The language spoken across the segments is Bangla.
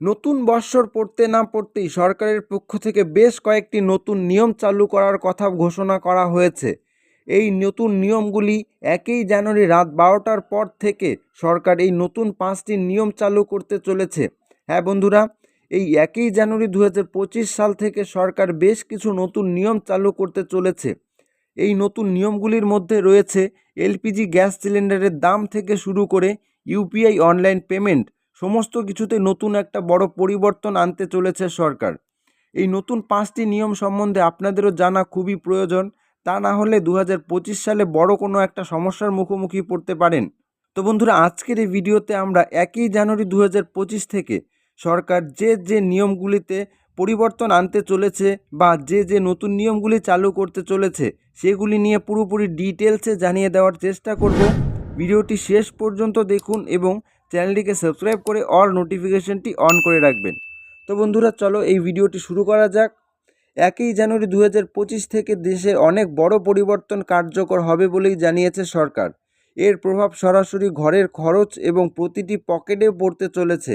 নতুন বৎসর পড়তে না পড়তেই সরকারের পক্ষ থেকে বেশ কয়েকটি নতুন নিয়ম চালু করার কথা ঘোষণা করা হয়েছে। এই নতুন নিয়মগুলি একই জানুয়ারি রাত বারোটার পর থেকে সরকার এই নতুন পাঁচটি নিয়ম চালু করতে চলেছে। হ্যাঁ বন্ধুরা, এই একই জানুয়ারি দু সাল থেকে সরকার বেশ কিছু নতুন নিয়ম চালু করতে চলেছে। এই নতুন নিয়মগুলির মধ্যে রয়েছে এলপিজি গ্যাস সিলিন্ডারের দাম থেকে শুরু করে ইউপিআই অনলাইন পেমেন্ট সমস্ত কিছুতে নতুন একটা বড় পরিবর্তন আনতে চলেছে সরকার। এই নতুন পাঁচটি নিয়ম সম্বন্ধে আপনাদেরও জানা খুবই প্রয়োজন। তা না হলে দু হাজার পঁচিশ সালে বড় কোনো একটা সমস্যার মুখোমুখি পড়তে পারেন। তো বন্ধুরা, আজকের এই ভিডিওতে আমরা একই জানুয়ারি দু হাজার পঁচিশ থেকে সরকার যে যে নিয়মগুলিতে পরিবর্তন আনতে চলেছে বা যে যে নতুন নিয়মগুলি চালু করতে চলেছে, সেগুলি নিয়ে পুরোপুরি ডিটেলসে জানিয়ে দেওয়ার চেষ্টা করব। ভিডিওটি শেষ পর্যন্ত দেখুন এবং চ্যানেলটিকে সাবস্ক্রাইব করে অল নোটিফিকেশনটি অন করে রাখবেন। তো বন্ধুরা, চলো এই ভিডিওটি শুরু করা যাক। একই জানুয়ারি দু পঁচিশ থেকে দেশের অনেক বড় পরিবর্তন কার্যকর হবে বলেই জানিয়েছে সরকার। এর প্রভাব সরাসরি ঘরের খরচ এবং প্রতিটি পকেটে পড়তে চলেছে।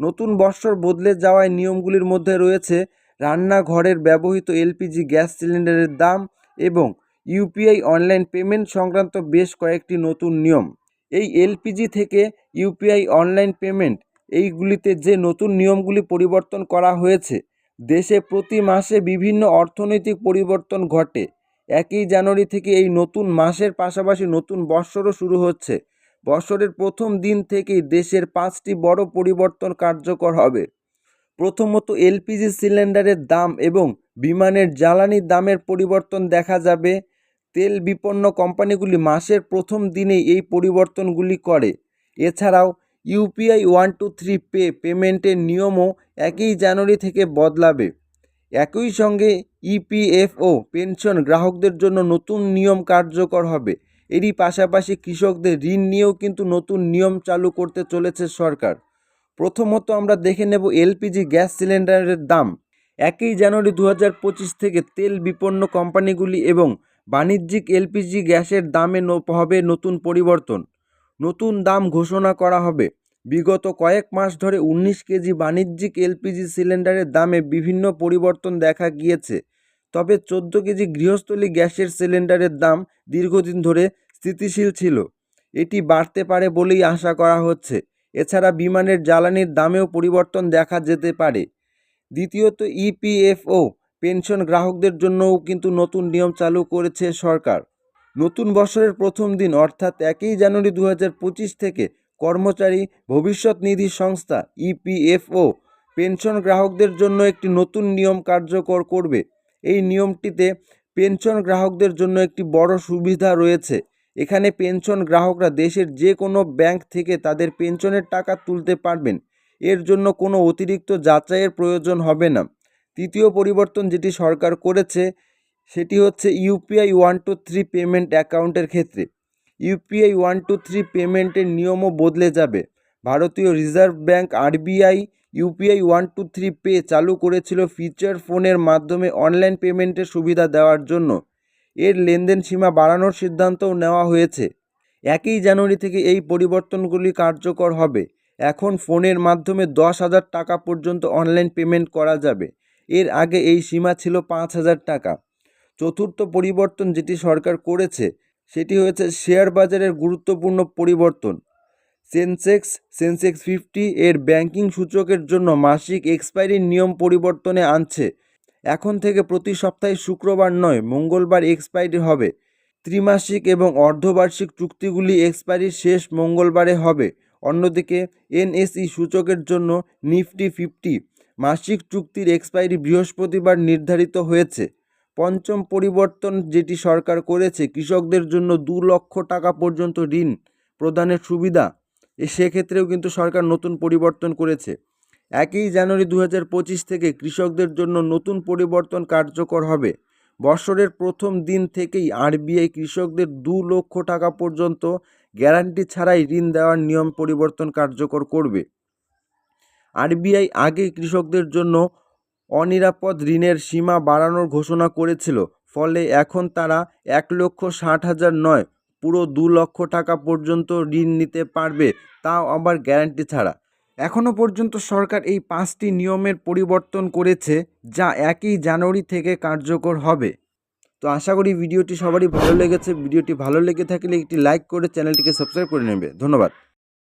নতুন বৎসর বদলে যাওয়ায় নিয়মগুলির মধ্যে রয়েছে রান্নাঘরের ব্যবহৃত এলপিজি গ্যাস সিলিন্ডারের দাম এবং ইউপিআই অনলাইন পেমেন্ট সংক্রান্ত বেশ কয়েকটি নতুন নিয়ম। এই এলপিজি থেকে ইউপিআই অনলাইন পেমেন্ট, এইগুলিতে যে নতুন নিয়মগুলি পরিবর্তন করা হয়েছে, দেশে প্রতি মাসে বিভিন্ন অর্থনৈতিক পরিবর্তন ঘটে। একই জানুয়ারি থেকে এই নতুন মাসের পাশাপাশি নতুন বৎসরও শুরু হচ্ছে। বছরের প্রথম দিন থেকেই দেশের পাঁচটি বড় পরিবর্তন কার্যকর হবে। প্রথমত এলপিজি সিলিন্ডারের দাম এবং বিমানের জ্বালানির দামের পরিবর্তন দেখা যাবে। তেল বিপন্ন কোম্পানিগুলি মাসের প্রথম দিনেই এই পরিবর্তনগুলি করে। এছাড়াও, UPI one two three pay পেমেন্টের নিয়মও একই জানুয়ারি থেকে বদলাবে। একই সঙ্গে ইপিএফও, পেনশন গ্রাহকদের জন্য নতুন নিয়ম কার্যকর হবে। এরই পাশাপাশি কৃষকদের ঋণ নিয়েও কিন্তু নতুন নিয়ম চালু করতে চলেছে সরকার। প্রথমত আমরা দেখে নেব এলপিজি গ্যাস সিলিন্ডারের দাম। একই জানুয়ারি দু হাজার পঁচিশ থেকে তেল বিপন্ন কোম্পানিগুলি এবং বাণিজ্যিক এলপিজি গ্যাসের দামে হবে নতুন পরিবর্তন। নতুন দাম ঘোষণা করা হবে। বিগত কয়েক মাস ধরে উনিশ কেজি বাণিজ্যিক এলপিজি সিলিন্ডারের দামে বিভিন্ন পরিবর্তন দেখা গিয়েছে। তবে চোদ্দ কেজি গৃহস্থলী গ্যাসের সিলিন্ডারের দাম দীর্ঘদিন ধরে স্থিতিশীল ছিল। এটি বাড়তে পারে বলেই আশা করা হচ্ছে। এছাড়া বিমানের জ্বালানির দামেও পরিবর্তন দেখা যেতে পারে। দ্বিতীয়ত ইপিএফও পেনশন গ্রাহকদের জন্যও কিন্তু নতুন নিয়ম চালু করেছে সরকার। নতুন বছরের প্রথম দিন, অর্থাৎ একই জানুয়ারি দু হাজার পঁচিশ থেকে কর্মচারী ভবিষ্যৎ নিধি সংস্থা ইপিএফও পেনশন গ্রাহকদের জন্য একটি নতুন নিয়ম কার্যকর করবে। এই নিয়মটিতে পেনশন গ্রাহকদের জন্য একটি বড় সুবিধা রয়েছে। এখানে পেনশন গ্রাহকরা দেশের যে কোনো ব্যাংক থেকে তাদের পেনশনের টাকা তুলতে পারবেন। এর জন্য কোনো অতিরিক্ত যাচাইয়ের প্রয়োজন হবে না। তৃতীয় পরিবর্তন যেটি সরকার করেছে, সেটি হচ্ছে UPI one two three payment অ্যাকাউন্টের ক্ষেত্রে। ইউপিআই ওয়ান টু থ্রি পেমেন্টের নিয়মও বদলে যাবে। ভারতীয় reserve bank RBI UPI one two three pay চালু করেছিল ফিচার ফোনের মাধ্যমে অনলাইন পেমেন্টের সুবিধা দেওয়ার জন্য। এর লেনদেন সীমা বাড়ানোর সিদ্ধান্তও নেওয়া হয়েছে। একই জানুয়ারি থেকে এই পরিবর্তনগুলি কার্যকর হবে। এখন ফোনের মাধ্যমে দশ হাজার টাকা পর্যন্ত অনলাইন পেমেন্ট করা যাবে। এর আগে এই সীমা ছিল পাঁচ হাজার টাকা। চতুর্থ পরিবর্তন যেটি সরকার করেছে, সেটি হয়েছে শেয়ার বাজারের গুরুত্বপূর্ণ পরিবর্তন। সেনসেক্স সেনসেক্স ফিফটি এর ব্যাংকিং সূচকের জন্য মাসিক এক্সপায়ারির নিয়ম পরিবর্তনে আনছে। এখন থেকে প্রতি সপ্তাহে শুক্রবার নয়, মঙ্গলবার এক্সপায়ারি হবে। ত্রিমাসিক এবং অর্ধবার্ষিক চুক্তিগুলি এক্সপায়ারির শেষ মঙ্গলবারে হবে। অন্যদিকে, এনএসই সূচকের জন্য নিফটি ফিফটি মাসিক চুক্তির এক্সপায়ারি বৃহস্পতিবার নির্ধারিত হয়েছে। পঞ্চম পরিবর্তন যেটি সরকার করেছে, কৃষকদের জন্য দু লক্ষ টাকা পর্যন্ত ঋণ প্রদানের সুবিধা। সেক্ষেত্রেও কিন্তু সরকার নতুন পরিবর্তন করেছে। একই জানুয়ারি দু পঁচিশ থেকে কৃষকদের জন্য নতুন পরিবর্তন কার্যকর হবে। বছরের প্রথম দিন থেকেই আরবিআই কৃষকদের দু লক্ষ টাকা পর্যন্ত গ্যারান্টি ছাড়াই ঋণ দেওয়ার নিয়ম পরিবর্তন কার্যকর করবে। আরবিআই আগেই কৃষকদের জন্য অনিরাপদ ঋণের সীমা বাড়ানোর ঘোষণা করেছিল, ফলে এখন তারা এক লক্ষ ষাট হাজার নয়, পুরো দু লক্ষ টাকা পর্যন্ত ঋণ নিতে পারবে, তাও আবার গ্যারান্টি ছাড়া। এখনও পর্যন্ত সরকার এই পাঁচটি নিয়মের পরিবর্তন করেছে, যা একই জানুয়ারি থেকে কার্যকর হবে। তো আশা করি ভিডিওটি সবারই ভালো লেগেছে। ভিডিওটি ভালো লেগে থাকলে একটি লাইক করে চ্যানেলটিকে সাবস্ক্রাইব করে নেবে। ধন্যবাদ।